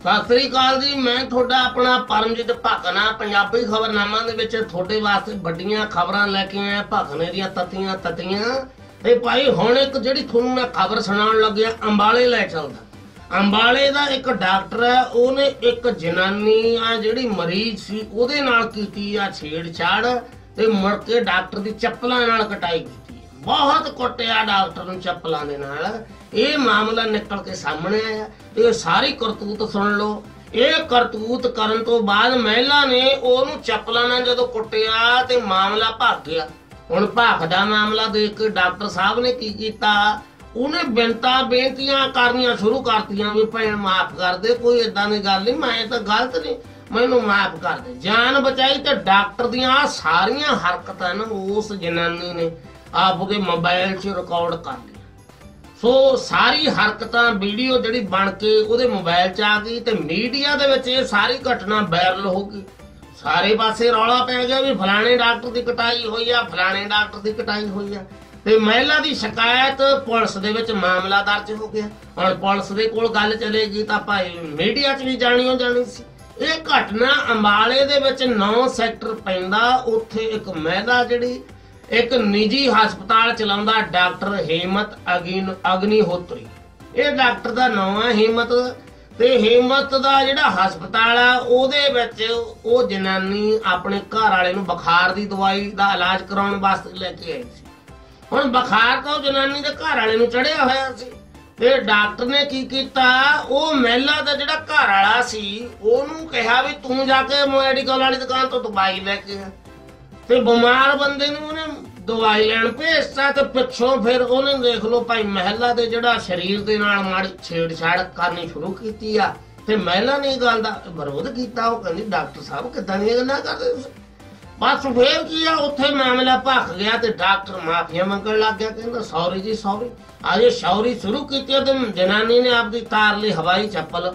ਸਤਿ ਸ੍ਰੀ ਅਕਾਲ ਜੀ, ਮੈਂ ਤੁਹਾਡਾ ਆਪਣਾ ਪਰਮਜੀਤ ਭਕਨਾ ਪੰਜਾਬੀ ਖਬਰਨਾਮਾ ਦੇ ਵਿੱਚ ਤੁਹਾਡੇ ਵਾਸਤੇ ਵੱਡੀਆਂ ਖਬਰਾਂ ਲੈ ਕੇ ਆਇਆ ਭਕਨੇ ਦੀਆਂ ਤਤੀਆਂ ਤਤੀਆਂ। ਤੇ ਭਾਈ, ਹੁਣ ਇੱਕ ਜਿਹੜੀ ਤੁਹਾਨੂੰ ਮੈਂ ਖਬਰ ਸੁਣਾਉਣ ਲੱਗਿਆ ਅੰਬਾਲੇ ਲੈ ਚੱਲਦਾ। ਅੰਬਾਲੇ ਦਾ ਇੱਕ ਡਾਕਟਰ ਹੈ, ਉਹਨੇ ਇੱਕ ਜਨਾਨੀ ਆ ਜਿਹੜੀ ਮਰੀਜ਼ ਸੀ, ਉਹਦੇ ਨਾਲ ਕੀਤੀ ਆ ਛੇੜਛਾੜ ਤੇ ਮੁੜ ਕੇ ਡਾਕਟਰ ਦੀ ਚੱਪਲਾਂ ਨਾਲ ਕਟਾਈ ਕੀਤੀ। ਬਹੁਤ ਕੁੱਟਿਆ ਡਾਕਟਰ ਨੂੰ ਚੱਪਲਾਂ ਦੇ ਨਾਲ। ਇਹ ਮਾਮਲਾ ਨਿਕਲ ਕੇ ਸਾਹਮਣੇ ਆਇਆ। ਇਹ ਸਾਰੀ ਕਰਤੂਤ ਸੁਣ ਲਓ। ਇਹ ਕਰਤੂਤ ਕਰਨ ਤੋਂ ਬਾਅਦ ਮਹਿਲਾ ਨੇ ਉਹਨੂੰ ਚੱਪਲਾਂ ਨਾਲ ਜਦੋਂ ਕੁੱਟਿਆ ਤੇ ਮਾਮਲਾ ਭੱਗ ਗਿਆ। ਹੁਣ ਭਾਖਦਾ ਮਾਮਲਾ ਦੇਖ ਕੇ ਡਾਕਟਰ ਸਾਹਿਬ ਨੇ ਕੀ ਕੀਤਾ? ਉਹਨੇ ਬਿੰਤਾ ਬੇਨਤੀਆਂ ਕਰਨੀਆਂ ਸ਼ੁਰੂ ਕਰਤੀਆਂ ਵੀ ਭੈਣ ਮਾਫ ਕਰ ਦੇ, ਕੋਈ ਇਦਾਂ ਦੀ ਗੱਲ ਨਹੀਂ, ਮੈਂ ਤਾਂ ਗਲਤ ਨਹੀਂ, ਮੈਨੂੰ ਮਾਫ ਕਰ ਦੇ। ਜਾਨ ਬਚਾਈ ਤੇ ਡਾਕਟਰ ਦੀਆਂ ਆਹ ਸਾਰੀਆਂ ਹਰਕਤਾਂ ਨਾ ਉਸ ਜਨਾਨੀ ਨੇ ਆਪਦੇ ਮੋਬਾਈਲ 'ਚ ਰਿਕਾਰਡ ਕਰ ਲਈਆਂ ਸੋ ਸਾਰੀ ਹਰਕਤਾਂ, ਵੀਡੀਓ ਜਿਹੜੀ ਬਣ ਕੇ ਉਹਦੇ ਮੋਬਾਈਲ 'ਚ ਆ ਗਈ ਤੇ ਮੀਡੀਆ ਦੇ ਵਿੱਚ ਇਹ ਸਾਰੀ ਘਟਨਾ ਵਾਇਰਲ ਹੋ ਗਈ। ਸਾਰੇ ਪਾਸੇ ਰੌਲਾ ਪੈ ਗਿਆ ਵੀ ਫਲਾਣੇ ਡਾਕਟਰ ਦੀ ਕਟਾਈ ਹੋਈ ਆ, ਫਲਾਣੇ ਡਾਕਟਰ ਦੀ ਕਟਾਈ ਹੋਈ ਆ। ਤੇ ਮਹਿਲਾ ਦੀ ਸ਼ਿਕਾਇਤ ਪੁਲਿਸ ਦੇ ਵਿੱਚ ਮਾਮਲਾ ਦਰਜ ਹੋ ਗਿਆ। ਹੁਣ ਪੁਲਿਸ ਦੇ ਕੋਲ ਗੱਲ ਚਲੇਗੀ ਤਾਂ ਭਾਈ ਮੀਡੀਆ 'ਚ ਵੀ ਜਾਣੀ ਹੋ ਜਾਣੀ ਸੀ। ਇਹ ਘਟਨਾ ਅੰਬਾਲੇ ਦੇ ਵਿੱਚ 9 ਸੈਕਟਰ ਪੈਂਦਾ, ਉੱਥੇ ਇੱਕ ਮਹਿਲਾ ਜਿਹੜੀ ਇੱਕ ਨਿੱਜੀ ਹਸਪਤਾਲ ਚਲਾਉਂਦਾ ਡਾਕਟਰ ਹੇਮਤ ਅਗਨੀਹੋਤਰੀ। ਇਹ ਡਾਕਟਰ ਦਾ ਨਾਮ ਹੈ ਹੇਮਤ ਤੇ ਹੇਮਤ ਦਾ ਜਿਹੜਾ ਹਸਪਤਾਲ ਆ, ਉਹਦੇ ਵਿੱਚ ਉਹ ਜਨਾਨੀ ਆਪਣੇ ਘਰ ਵਾਲੇ ਨੂੰ ਬੁਖਾਰ ਦੀ ਦਵਾਈ ਦਾ ਇਲਾਜ ਕਰਾਉਣ ਵਾਸਤੇ ਲੈ ਕੇ ਆਈ ਸੀ। ਹੁਣ ਬੁਖਾਰ ਤਾਂ ਜਨਾਨੀ ਦੇ ਘਰ ਵਾਲੇ ਨੂੰ ਚੜਿਆ ਹੋਇਆ ਸੀ। ਤੇ ਡਾਕਟਰ ਨੇ ਕੀ ਕੀਤਾ, ਉਹ ਮਹਿਲਾ ਦਾ ਜਿਹੜਾ ਘਰ ਵਾਲਾ ਸੀ, ਉਹਨੂੰ ਕਿਹਾ ਵੀ ਤੂੰ ਜਾ ਕੇ ਮੈਡੀਕਲ ਵਾਲੀ ਦੁਕਾਨ ਤੋਂ ਦਵਾਈ ਲੈ ਕੇ ਆ। ਤੇ ਬਿਮਾਰ ਬੰਦੇ ਨੂੰ ਉਹਨੇ ਦਵਾਈ ਲੈਣ ਭੇਜਤਾ ਤੇ ਪਿੱਛੋਂ ਫਿਰ ਉਹਨੇ ਦੇਖ ਲਓ ਭਾਈ ਮਹਿਲਾ ਦੇ ਜਿਹੜਾ ਸਰੀਰ ਦੇ ਨਾਲ ਮਾੜੀ ਛੇੜਛਾੜ ਕਰਨੀ ਸ਼ੁਰੂ ਕੀਤੀ ਆ, ਤੇ ਮਹਿਲਾ ਨੇ ਇਹ ਗੱਲ ਦਾ ਵਿਰੋਧ ਕੀਤਾ, ਉਹ ਕਹਿੰਦੀ ਡਾਕਟਰ ਸਾਹਿਬ ਕਿਦਾਂ ਦੀਆਂ ਗੱਲਾਂ ਕਰਦੇ ਤੁਸੀਂ? ਬਸ ਫੇਰ ਕੀ ਆ, ਉੱਥੇ ਮਾਮਲਾ ਭਖ ਗਿਆ ਤੇ ਡਾਕਟਰ ਮਾਫੀਆ ਮੰਗਣ ਲੱਗ ਗਿਆ, ਕਹਿੰਦਾ ਸੌਰੀ ਜੀ, ਸੌਰੀ। ਅਜੇ ਸੌਰੀ ਸ਼ੁਰੂ ਕੀਤੀ ਤੇ ਜਨਾਨੀ ਨੇ ਆਪਦੀ ਤਾਰ ਲਈ ਹਵਾਈ ਚੱਪਲ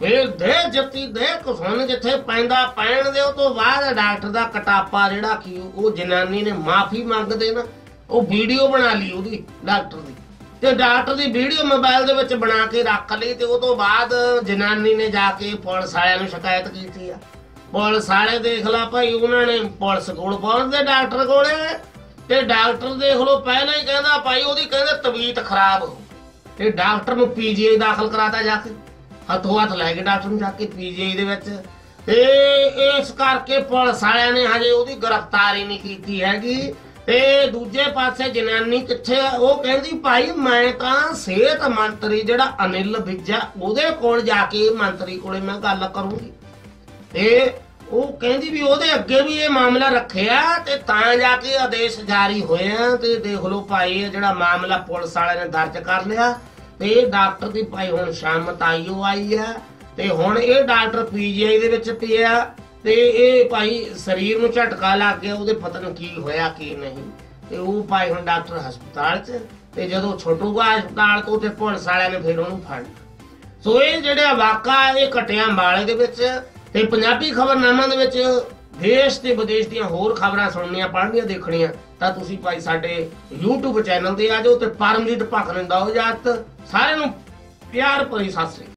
ਫਿਰ ਦੇ ਜੱਤੀ ਦੇ ਕੁਸਣ ਜਿੱਥੇ ਪੈਂਦਾ, ਪੈਣ ਦੇ ਉਹ ਤੋਂ ਬਾਅਦ ਡਾਕਟਰ ਦਾ ਕਟਾਪਾ ਜਿਹੜਾ ਕੀ ਉਹ ਜਨਾਨੀ ਨੇ ਮਾਫੀ ਮੰਗਦੇ ਨਾ ਉਹ ਵੀਡੀਓ ਬਣਾ ਲਈ ਉਹਦੀ ਡਾਕਟਰ ਦੀ। ਤੇ ਡਾਕਟਰ ਦੀ ਵੀਡੀਓ ਮੋਬਾਈਲ ਦੇ ਵਿੱਚ ਬਣਾ ਕੇ ਰੱਖ ਲਈ ਤੇ ਉਹ ਤੋਂ ਬਾਅਦ ਜਨਾਨੀ ਨੇ ਜਾ ਕੇ ਪੁਲਿਸ ਵਾਲਿਆਂ ਨੂੰ ਸ਼ਿਕਾਇਤ ਕੀਤੀ ਆ। ਪੁਲਿਸ ਵਾਲੇ ਦੇਖ ਲਾ ਭਾਈ, ਉਹਨਾਂ ਨੇ ਪੁਲਿਸ ਕੋਲ ਪਹੁੰਚਦੇ ਡਾਕਟਰ ਕੋਲੇ ਤੇ ਡਾਕਟਰ ਦੇਖ ਲੋ ਪਹਿਲਾਂ ਹੀ ਕਹਿੰਦਾ ਭਾਈ, ਉਹਦੀ ਕਹਿੰਦੇ ਤਬੀਅਤ ਖਰਾਬ ਤੇ ਡਾਕਟਰ ਨੂੰ ਪੀਜੀਆਈ ਦਾਖਲ ਕਰਾਤਾ ਜਾ ਕੇ। ਹੱਥੋਂ ਹੱਥ ਲੈ ਕੇ ਡਾਕਟਰ ਨੂੰ ਜਾ ਕੇ ਪੀਜੀਆਈ ਦੇ ਵਿੱਚ। ਤੇ ਇਸ ਕਰਕੇ ਪੁਲਿਸ ਵਾਲਿਆਂ ਨੇ ਹਜੇ ਉਹਦੀ ਗ੍ਰਿਫਤਾਰੀ ਨਹੀਂ ਕੀਤੀ ਹੈਗੀ। ਤੇ ਦੂਜੇ ਪਾਸੇ ਜਨਾਨੀ ਕਿੱਥੇ ਆ? ਉਹ ਕਹਿੰਦੀ, ਭਾਈ, ਮੈਂ ਤਾਂ ਸਿਹਤ ਮੰਤਰੀ ਜਿਹੜਾ ਅਨਿਲ ਵਿਜਾ, ਉਹਦੇ ਕੋਲ ਜਾ ਕੇ ਮੰਤਰੀ ਕੋਲੇ ਮੈਂ ਗੱਲ ਕਰੂੰਗੀ। ਤੇ ਉਹ ਕਹਿੰਦੀ ਵੀ ਉਹਦੇ ਅੱਗੇ ਵੀ ਇਹ ਮਾਮਲਾ ਰੱਖਿਆ ਤੇ ਤਾਂ ਜਾ ਕੇ ਆਦੇਸ਼ ਜਾਰੀ ਹੋਇਆ ਤੇ ਦੇਖ ਲਓ ਭਾਈ ਜਿਹੜਾ ਮਾਮਲਾ ਪੁਲਿਸ ਵਾਲਿਆਂ ਨੇ ਦਰਜ ਕਰ ਲਿਆ। ਤੇ ਡਾਕਟਰ ਦੀ ਭਾਈ ਹੁਣ ਸ਼ਾਮਤ ਆਈਓ ਆਈ ਆ, ਤੇ ਹੁਣ ਇਹ ਡਾਕਟਰ ਪੀਜੀਆਈ ਦੇ ਵਿੱਚ ਪਿਆ ਤੇ ਇਹ ਭਾਈ ਸਰੀਰ ਨੂੰ ਝਟਕਾ ਲੱਗ ਗਿਆ, ਉਹਦੇ ਪਤਾ ਨਹੀਂ ਕੀ ਹੋਇਆ ਕੀ ਨਹੀਂ? ਤੇ ਉਹ ਭਾਈ ਹੁਣ ਡਾਕਟਰ ਹਸਪਤਾਲ 'ਚ, ਤੇ ਜਦੋਂ ਛੁੱਟੂਗਾ ਹਸਪਤਾਲ ਤੋਂ ਤੇ ਪੁਲਿਸ ਵਾਲਿਆਂ ਨੇ ਫਿਰ ਉਹਨੂੰ ਫੜ ਲਿਆ। ਸੋ ਇਹ ਜਿਹੜਾ ਵਾਕਾ, ਇਹ ਘਟਿਆ ਅੰਬਾਲੇ ਦੇ ਵਿੱਚ, ਤੇ ਪੰਜਾਬੀ ਖਬਰਨਾਮਾ ਦੇ ਵਿੱਚ ਦੇਸ਼ ਤੇ ਵਿਦੇਸ਼ ਦੀਆਂ ਹੋਰ ਖਬਰਾਂ ਸੁਣਨੀਆਂ, ਪੜ੍ਹਨੀਆਂ, ਦੇਖਣੀਆਂ, ਤਾਂ ਤੁਸੀਂ ਭਾਈ ਸਾਡੇ YouTube ਚੈਨਲ ਤੇ ਆ ਜਾਓ ਤੇ ਪਰਮਜੀਤ ਭਖਨ ਦਾ ਜਾਤ। ਸਾਰਿਆਂ ਨੂੰ ਪਿਆਰ ਭਰੀ ਸਤਿ ਸ੍ਰੀ ਅਕਾਲ।